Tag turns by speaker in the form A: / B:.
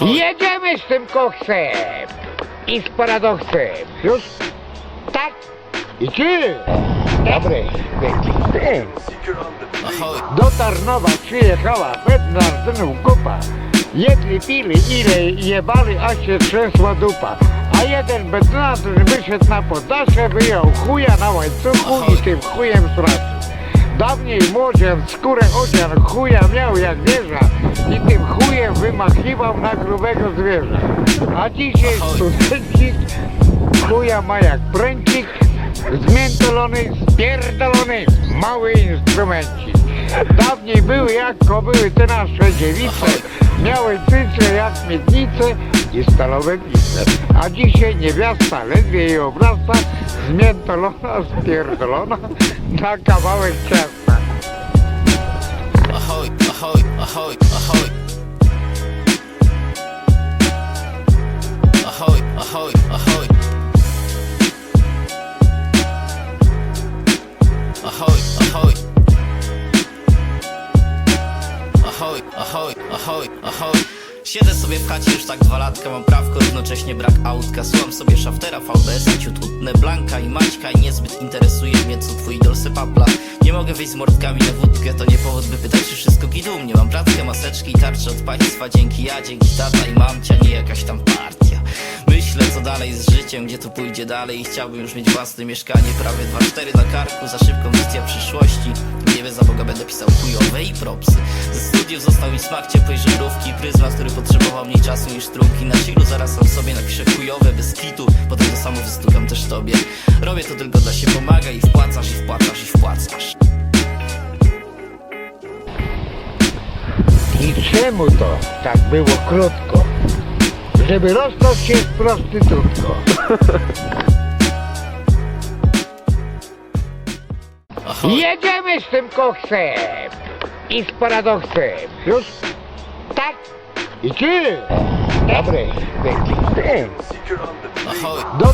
A: Jedziemy z tym koksem i z paradoksem. Już? Tak? I ty? Dobry. Do Tarnowa przyjechała pewna synów kupa. Jedli, pili, ile jebali, a się trzęsła dupa. A jeden bednatr wyszedł na podasze, wyjął chuja na łańcuchu i tym chujem stracił. Dawniej młodzież skórę odzian chuja miał jak wieża i tym chujem wymachiwał na grubego zwierza. A dzisiaj studencik chuja ma jak pręcik, zmiętolony, spierdolony, mały instrumencik. Dawniej były jak były te nasze dziewice, miały cyce jak miednice i stalowe pice. A dzisiaj niewiasta ledwie jej obrasta, zmiętolona, spierdolona na kawałek ciasta.
B: ahoy, ahoy, ahoy. Ahoy, ahoy, ahoy. Ahoy, ahoy. Ahoy, ahoy, ahoy, ahoy. Siedzę sobie w chacie już tak dwa latka, mam prawko, równocześnie brak autka. Słucham sobie szaftera, VBS, ciut Blanka i Maćka I niezbyt interesuje mnie co twój idol papla Nie mogę wyjść z mordkami na wódkę, to nie powód by pytać czy wszystko git u mnie. Mam prackę, maseczki i tarcze od państwa Dzięki ja, dzięki tata i mamcia, nie jakaś tam dalej z życiem, gdzie to pójdzie dalej. I chciałbym już mieć własne mieszkanie, prawie 2-4 na karku Za szybką wizja przyszłości. Nie wiem, za Boga będę pisał chujowe i propsy. Ze studiów został mi smak ciepłej żarówki Pryzmat, który potrzebował mniej czasu niż trunki. Na chillu zaraz sam sobie napiszę chujowe bez kitu. Potem to samo wystukam też tobie. Robię to tylko dla się pomaga i wpłacasz, i wpłacasz, i wpłacasz.
A: I czemu to tak było krótko? Żeby rozstać się z prostytutką. Jedziemy z tym koksem i z paradoksem. Już? Tak? I ty? Dobry. Do